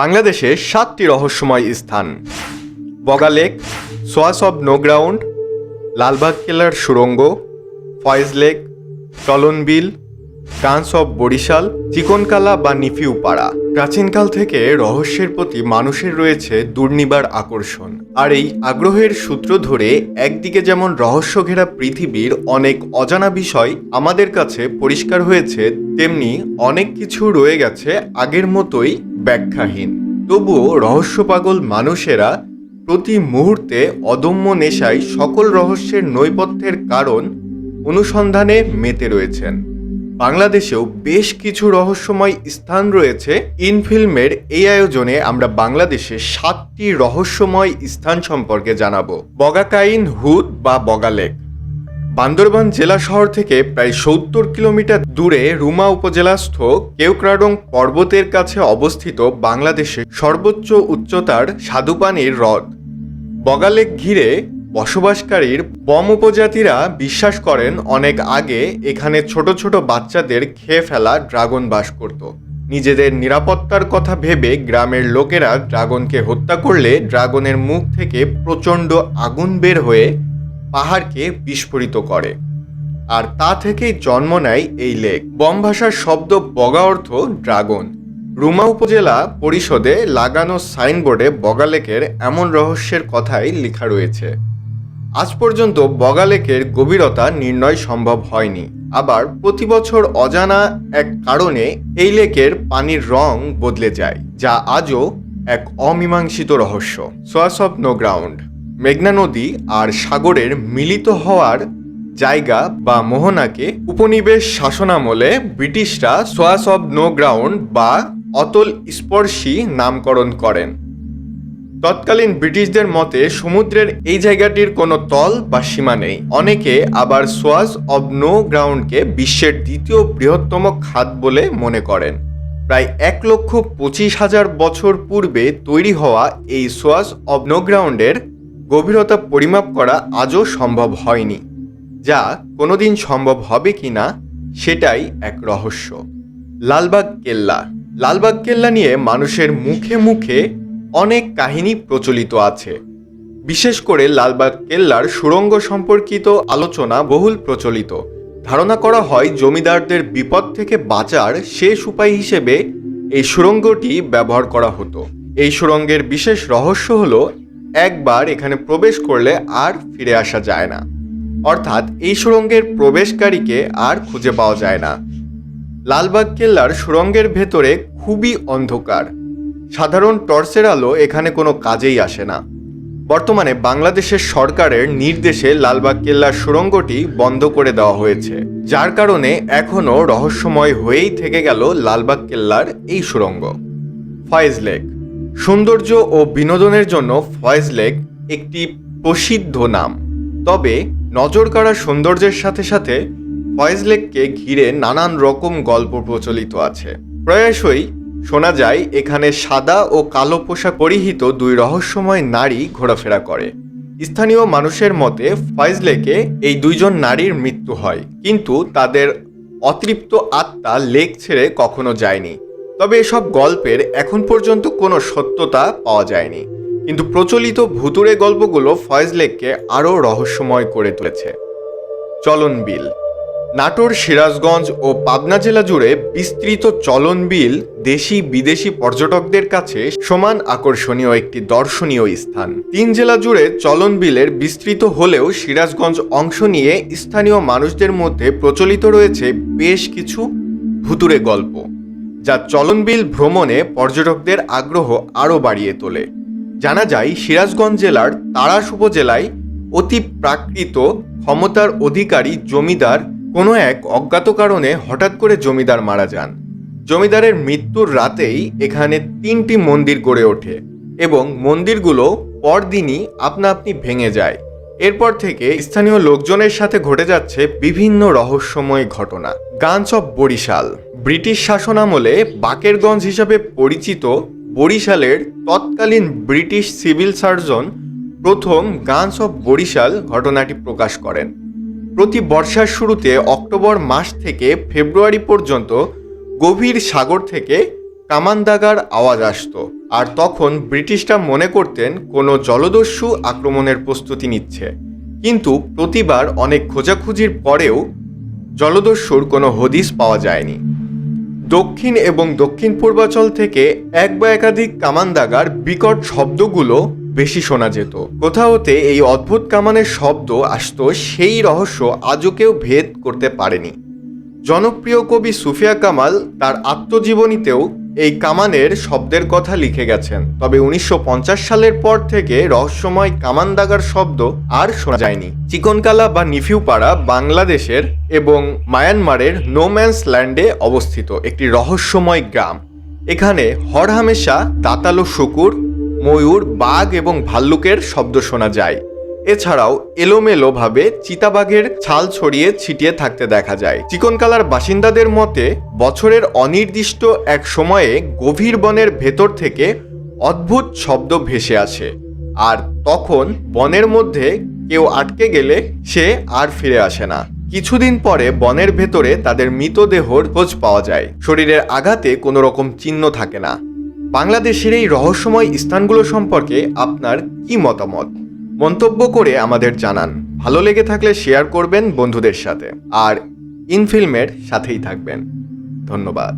বাংলাদেশে সাতটি রহস্যময় স্থান। Boga lake swatch of no ground Lalbagh কেল্লার সুড়ঙ্গ ফয়েজ লেক টলন বিল গান্স অব বরিশাল, চিকনকালা বা নিফিউ পাড়া প্রাচীনকাল থেকে রহস্যের প্রতি মানুষের রয়েছে দুর্নিবার আকর্ষণ। আর এই আগ্রহের সূত্র ধরে একদিকে যেমন রহস্য ঘেরা পৃথিবীর অনেক অজানা বিষয় আমাদের কাছে পরিষ্কার হয়েছে, তেমনি অনেক কিছু রয়ে গেছে আগের মতোই ব্যাখ্যাহীন। তবুও রহস্য পাগল মানুষেরা প্রতি মুহূর্তে অদম্য নেশায় সকল রহস্যের নৈপথ্যের কারণ অনুসন্ধানে মেতে রয়েছেন। বাংলাদেশেও বেশ কিছু রহস্যময় স্থান রয়েছে। ইনফিল্মের এই আয়োজনে আমরা বাংলাদেশে সাতটি রহস্যময় স্থান সম্পর্কে জানাব। বগাকাইন, হুদ বা বগালেক। বান্দরবান জেলা শহর থেকে প্রায় সত্তর কিলোমিটার দূরে রুমা উপজেলাস্থ কেউক্রাডং পর্বতের কাছে অবস্থিত বাংলাদেশের সর্বোচ্চ উচ্চতার স্বাদুপানির হ্রদ। বগালেক ঘিরে বসবাসকারীর বম উপজাতিরা বিশ্বাস করেন অনেক আগে এখানে ছোট ছোট বাচ্চাদের খেয়ে ফেলা ড্রাগন বাস করত। নিজেদের নিরাপত্তার কথা ভেবে গ্রামের লোকেরা ড্রাগনকে হত্যা করলে ড্রাগনের মুখ থেকে প্রচণ্ড আগুন বের হয়ে পাহাড়কে বিস্ফোরিত করে। আর তা থেকেই জন্ম নেয় এই লেক। বম ভাষার শব্দ বগা অর্থ ড্রাগন। রুমা উপজেলা পরিষদে লাগানো সাইনবোর্ডে বগালেকের এমন রহস্যের কথাই লেখা রয়েছে। আজ পর্যন্ত বগালেকের গভীরতা নির্ণয় সম্ভব হয়নি। আবার প্রতি বছর অজানা এক কারণে এই লেকের পানির রং বদলে যায়, যা আজও এক অমীমাংসিত রহস্য। Swatch of no ground. মেঘনা নদী আর সাগরের মিলিত হওয়ার জায়গা বা মোহনাকে উপনিবেশ শাসনামলে ব্রিটিশরা সোয়াস অব নো গ্রাউন্ড বা অতল স্পর্শী নামকরণ করেন। তৎকালীন ব্রিটিশদের মতে সমুদ্রের এই জায়গাটির কোনো তল বা সীমা নেই। অনেকে আবার সোয়াস অব নো গ্রাউন্ডকে বিশ্বের দ্বিতীয় বৃহত্তম খাত বলে মনে করেন। প্রায় এক লক্ষ পঁচিশ হাজার বছর পূর্বে তৈরি হওয়া এই সোয়াস অব নো গ্রাউন্ডের গভীরতা পরিমাপ করা আজও সম্ভব হয়নি, যা কোনোদিন সম্ভব হবে কিনা সেটাই এক রহস্য। লালবাগ কেল্লা। লালবাগ কেল্লা নিয়ে মানুষের মুখে মুখে অনেক কাহিনী প্রচলিত আছে। বিশেষ করে লালবাগ কেল্লার সুড়ঙ্গ সম্পর্কিত আলোচনা বহুল প্রচলিত। ধারণা করা হয় জমিদারদের বিপদ থেকে বাঁচার শেষ উপায় হিসেবে এই সুড়ঙ্গটি ব্যবহার করা হতো। এই সুড়ঙ্গের বিশেষ রহস্য হলো একবার এখানে প্রবেশ করলে আর ফিরে আসা যায় না। অর্থাৎ এই সুড়ঙ্গের প্রবেশকারীকে আর খুঁজে পাওয়া যায় না। লালবাগ কেল্লার সুড়ঙ্গের ভেতরে খুবই অন্ধকার। সাধারণ টর্চের আলো এখানে কোনো কাজেই আসে না। বর্তমানে বাংলাদেশের সরকারের নির্দেশে লালবাগ কেল্লার সুড়ঙ্গটি বন্ধ করে দেওয়া হয়েছে। যার কারণে এখনও রহস্যময় হয়েই থেকে গেল লালবাগ কেল্লার এই সুড়ঙ্গ ফয়েজ লেক। সৌন্দর্য ও বিনোদনের জন্য ফয়েজ লেক একটি প্রসিদ্ধ নাম। তবে নজর কাড়া সৌন্দর্যের সাথে সাথে ফয়েজ লেককে ঘিরে নানান রকম গল্প প্রচলিত আছে। প্রায়শই শোনা যায়, এখানে সাদা ও কালো পোশাক পরিহিত দুই রহস্যময় নারী ঘোরাফেরা করে। স্থানীয় মানুষের মতে, ফয়েজ লেকে এই দুইজন নারীর মৃত্যু হয়, কিন্তু তাদের অতৃপ্ত আত্মা লেক ছেড়ে কখনো যায়নি। তবে এসব গল্পের এখন পর্যন্ত কোনো সত্যতা পাওয়া যায়নি। কিন্তু প্রচলিত ভুতুরে গল্পগুলো ফয়েজ লেককে আরও রহস্যময় করে তুলেছে। চলন বিল। নাটোর, সিরাজগঞ্জ ও পাবনা জেলা জুড়ে বিস্তৃত চলন বিল দেশি বিদেশি পর্যটকদের কাছে সমান আকর্ষণীয় একটি দর্শনীয় স্থান। তিন জেলা জুড়ে চলন বিলের বিস্তৃত হলেও সিরাজগঞ্জ অংশ নিয়ে স্থানীয় মানুষদের মধ্যে প্রচলিত রয়েছে বেশ কিছু ভুতুরে গল্প। যা চলনবিল ভ্রমণে পর্যটকদের আগ্রহ আরও বাড়িয়ে তোলে। জানা যায়, সিরাজগঞ্জ জেলার তাড়াশ উপজেলায় অতি প্রাকৃত ক্ষমতার অধিকারী জমিদার কোনো এক অজ্ঞাত কারণে হঠাৎ করে জমিদার মারা যান। জমিদারের মৃত্যুর রাতেই এখানে তিনটি মন্দির গড়ে ওঠে এবং মন্দিরগুলো পরদিনই আপনা আপনি ভেঙে যায়। এরপর থেকে স্থানীয় লোকজনের সাথে ঘটে যাচ্ছে বিভিন্ন রহস্যময় ঘটনা। Guns of Barishal. ব্রিটিশ শাসনামলে বাকেরগঞ্জ হিসাবে পরিচিত বরিশালের তৎকালীন ব্রিটিশ সিভিল সার্জন প্রথম গানস অফ বরিশাল ঘটনাটি প্রকাশ করেন। প্রতি বর্ষার শুরুতে অক্টোবর মাস থেকে ফেব্রুয়ারি পর্যন্ত গভীর সাগর থেকে কামান দাগার আওয়াজ আসতো আর তখন ব্রিটিশরা মনে করতেন কোনো জলদস্যু আক্রমণের প্রস্তুতি নিচ্ছে। কিন্তু প্রতিবার অনেক খোঁজাখুঁজির পরেও জলদস্যুর কোনো হদিস পাওয়া যায়নি। দক্ষিণ এবং দক্ষিণ পূর্বাচল থেকে এক বা একাধিক কামান দাগার বিকট শব্দগুলো বেশি শোনা যেত। কোথাওতে এই অদ্ভুত কামানের শব্দ আসত সেই রহস্য আজও কেউ ভেদ করতে পারেনি। জনপ্রিয় কবি সুফিয়া কামাল তার আত্মজীবনীতেও এই কামানের শব্দের কথা লিখে গেছেন। তবে উনিশশো পঞ্চাশ সালের পর থেকে রহস্যময় কামান দাগার শব্দ আর শোনা যায়নি। চিকনকালা বা নিফিউপাড়া বাংলাদেশের এবং মায়ানমারের নোম্যান্স ল্যান্ডে অবস্থিত একটি রহস্যময় গ্রাম। এখানে হরহামেশা দাতালো শুকুর, ময়ূর, বাঘ এবং ভাল্লুকের শব্দ শোনা যায়। এছাড়াও এলোমেলোভাবে চিতাবাঘের ছাল ছড়িয়ে ছিটিয়ে থাকতে দেখা যায়। চিকনকালার বাসিন্দাদের মতে, বছরের অনির্দিষ্ট এক সময়ে গভীর বনের ভেতর থেকে অদ্ভুত শব্দ ভেসে আসে। আর তখন বনের মধ্যে কেউ আটকে গেলে সে আর ফিরে আসে না। কিছুদিন পরে বনের ভেতরে তাদের মৃতদেহর খোঁজ পাওয়া যায়। শরীরের আঘাতে কোনো রকম চিহ্ন থাকে না। বাংলাদেশের এই রহস্যময় স্থানগুলো সম্পর্কে আপনার কি মতামত? মন্তব্য করে আমাদের জানান। ভালো লেগে থাকলে শেয়ার করবেন বন্ধুদের সাথে। আর ইনফিল্মের সাথেই থাকবেন। ধন্যবাদ।